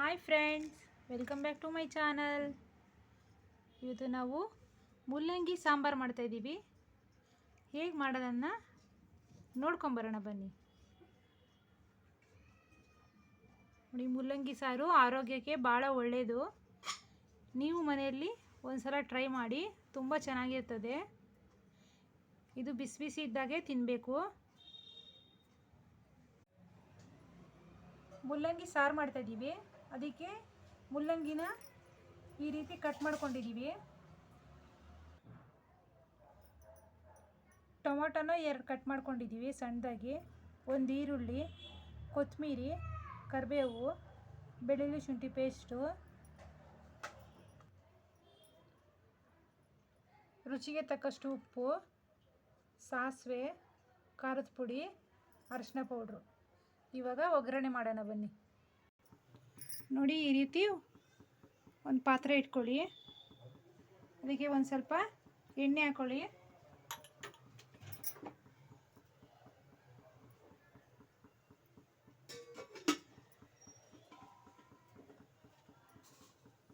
Hi friends, welcome back to my channel. ಇವತ್ತು ನಾವು ಮುಲ್ಲಂಗಿ ಸಾಂಬಾರು ಮಾಡ್ತಾಯಿದ್ದೀವಿ ಹೇಗೆ ಮಾಡೋದನ್ನು ನೋಡ್ಕೊಂಬರೋಣ ಬನ್ನಿ. ನೋಡಿ, ಮುಲ್ಲಂಗಿ ಸಾರು ಆರೋಗ್ಯಕ್ಕೆ ಭಾಳ ಒಳ್ಳೆಯದು ನೀವು ಮನೆಯಲ್ಲಿ ಒಂದು ಸಲ ಟ್ರೈ ಮಾಡಿ, ತುಂಬ ಚೆನ್ನಾಗಿರ್ತದೆ. ಇದು ಬಿಸಿ ಬಿಸಿ ಇದ್ದಾಗೆ ತಿನ್ನಬೇಕು ಮುಲ್ಲಂಗಿ ಸಾರು ಮಾಡ್ತಾಯಿದ್ದೀವಿ ಅದಕ್ಕೆ ಮುಲ್ಲಂಗಿನ ಈ ರೀತಿ ಕಟ್ ಮಾಡ್ಕೊಂಡಿದ್ದೀವಿ ಟೊಮೊಟೊನ ಎರಡು ಕಟ್ ಮಾಡ್ಕೊಂಡಿದ್ದೀವಿ ಸಣ್ಣದಾಗಿ. ಒಂದು ಈರುಳ್ಳಿ ಕೊತ್ತಂಬರಿ ಕರಿಬೇವು, ಬೆಳ್ಳುಳ್ಳಿ ಶುಂಠಿ ಪೇಸ್ಟು ರುಚಿಗೆ ತಕ್ಕಷ್ಟು ಉಪ್ಪು, ಸಾಸಿವೆ, ಖಾರದ ಪುಡಿ ಅರಿಶಿನ ಪೌಡ್ರು ಇವಾಗ ಒಗ್ಗರಣೆ ಮಾಡೋಣ ಬನ್ನಿ. ನೋಡಿ ಈ ರೀತಿ ಒಂದು ಪಾತ್ರೆ ಇಟ್ಕೊಳ್ಳಿ. ಅದಕ್ಕೆ ಒಂದು ಸ್ವಲ್ಪ ಎಣ್ಣೆ ಹಾಕೊಳ್ಳಿ.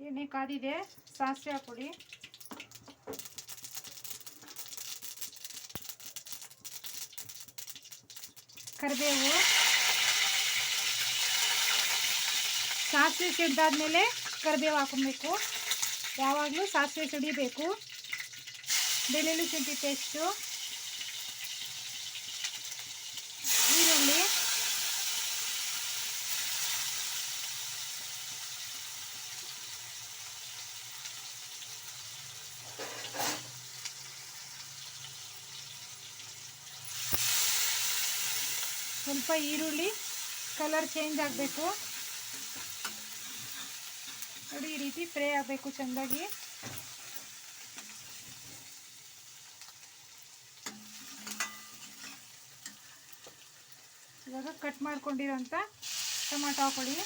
ಎಣ್ಣೆ ಕಾದಿದೆ, ಸಾಸಿವೆ ಹಾಕೊಳ್ಳಿ. ಕರಿಬೇವು. ಸಾಸಿವೆ ಸಿಡ್ದಾದ್ಮೇಲೆ ಕರಿಬೇವು ಹಾಕೊಬೇಕು ಯಾವಾಗಲೂ ಸಾಸಿವೆ ಸಿಡಿಬೇಕು. ಬೆಳ್ಳುಳ್ಳಿ ಶುಂಠಿ ಪೇಸ್ಟು. ಈರುಳ್ಳಿ. ಸ್ವಲ್ಪ ಈರುಳ್ಳಿ, ಕಲರ್ ಚೇಂಜ್ ಆಗಬೇಕು. ನೋಡಿ ಈ ರೀತಿ ಫ್ರೈ ಆಗಬೇಕು ಚೆಂದಾಗಿ. ಇವಾಗ ಕಟ್ ಮಾಡ್ಕೊಂಡಿರೋಂಥ ಟೊಮಾಟೊ ಹಾಕೊಳ್ಳಿ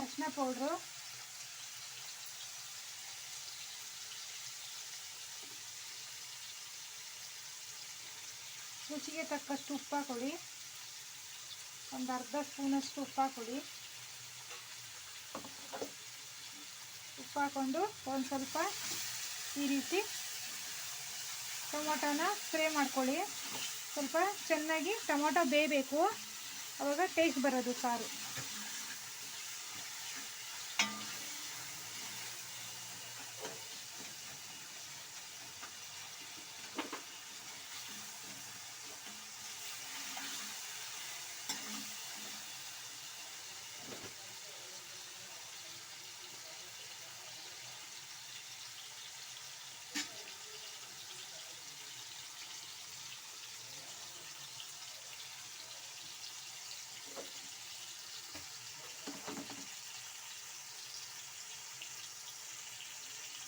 ಅರಿಶಿನ ಪೌಡ್ರು. ರುಚಿಗೆ ತಕ್ಕಷ್ಟು ಉಪ್ಪು ಹಾಕೊಳ್ಳಿ. ಒಂದು ಅರ್ಧ ಸ್ಪೂನಷ್ಟು ಉಪ್ಪು ಹಾಕೊಳ್ಳಿ. ಉಪ್ಪು ಹಾಕ್ಕೊಂಡು ಒಂದು ಸ್ವಲ್ಪ ಈ ರೀತಿ ಟೊಮೊಟೊನ ಸ್ಪ್ರೇ ಮಾಡ್ಕೊಳ್ಳಿ. ಸ್ವಲ್ಪ ಚೆನ್ನಾಗಿ ಟೊಮೊಟೊ ಬೇಯಬೇಕು. ಆವಾಗ ಟೇಸ್ಟ್ ಬರೋದು ಸಾರು.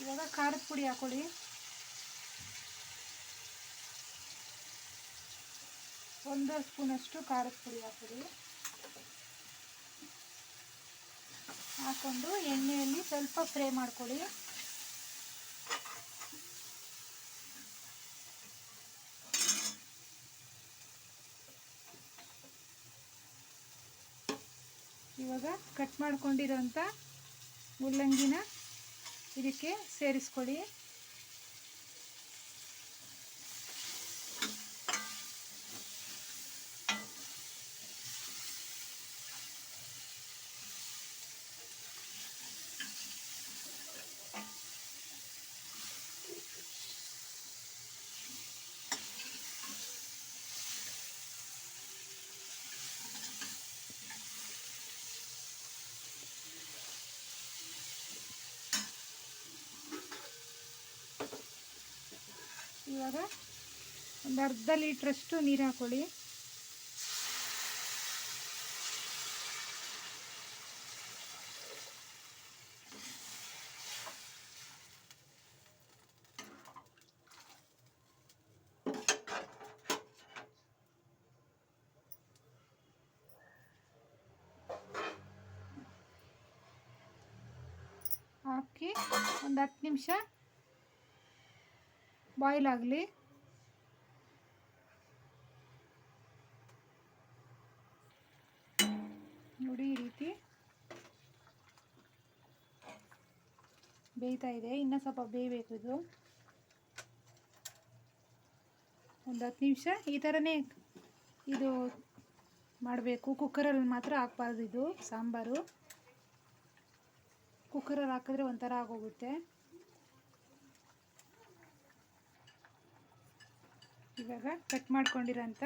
ಇವಾಗ ಖಾರದ ಪುಡಿ ಹಾಕೊಳ್ಳಿ. ಒಂದು ಸ್ಪೂನಷ್ಟು ಖಾರದ ಪುಡಿ ಹಾಕೊಳ್ಳಿ. ಹಾಕೊಂಡು ಎಣ್ಣೆಯಲ್ಲಿ ಸ್ವಲ್ಪ ಫ್ರೈ ಮಾಡ್ಕೊಳ್ಳಿ. ಇವಾಗ ಕಟ್ ಮಾಡ್ಕೊಂಡಿರೋಂಥ ಮುಲ್ಲಂಗಿನ ಇದಕ್ಕೆ ಸೇರಿಸ್ಕೊಳ್ಳಿ. ಇವಾಗ ಒಂದು ಅರ್ಧ ಲೀಟ್ರಷ್ಟು ನೀರು ಹಾಕೊಳ್ಳಿ. ಹಾಕಿ ಒಂದು ಹತ್ತು ನಿಮಿಷ ಬಾಯ್ಲ್ ಆಗಲಿ. ನೋಡಿ ಈ ರೀತಿ. ಬೇಯ್ತಾ ಇದೆ. ಇನ್ನು ಸ್ವಲ್ಪ ಬೇಯಬೇಕು ಇದು. ಒಂದು ಹತ್ತು ನಿಮಿಷ. ಈ ಥರನೇ ಇದು ಮಾಡಬೇಕು. ಕುಕ್ಕರಲ್ಲಿ ಮಾತ್ರ ಹಾಕ್ಬಾರ್ದು ಇದು, ಸಾಂಬಾರು. ಕುಕ್ಕರಲ್ಲಿ ಹಾಕಿದ್ರೆ ಒಂಥರ ಆಗೋಗುತ್ತೆ. ಇವಾಗ ಕಟ್ ಮಾಡ್ಕೊಂಡಿರೋಂಥ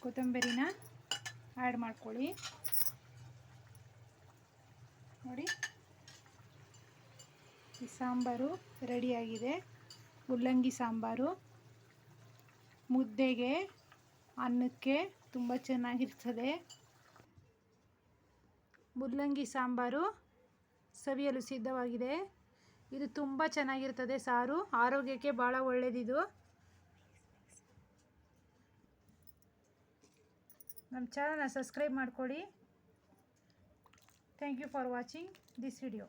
ಕೊತ್ತಂಬರಿನ ಆ್ಯಡ್ ಮಾಡ್ಕೊಳ್ಳಿ. ನೋಡಿ. ಈ ಸಾಂಬಾರು ರೆಡಿಯಾಗಿದೆ ಮುಲ್ಲಂಗಿ ಸಾಂಬಾರು. ಮುದ್ದೆಗೆ, ಅನ್ನಕ್ಕೆ ತುಂಬ ಚೆನ್ನಾಗಿರ್ತದೆ. ಮುಲ್ಲಂಗಿ ಸಾಂಬಾರು ಸವಿಯಲು ಸಿದ್ಧವಾಗಿದೆ. ಇದು ತುಂಬ ಚೆನ್ನಾಗಿರ್ತದೆ ಸಾರು. ಆರೋಗ್ಯಕ್ಕೆ ಭಾಳ ಒಳ್ಳೆಯದಿದು ನಮ್ಮ ಚಾನಲ್ನ ಸಬ್ಸ್ಕ್ರೈಬ್ ಮಾಡಿಕೊಡಿ. Thank you for watching this video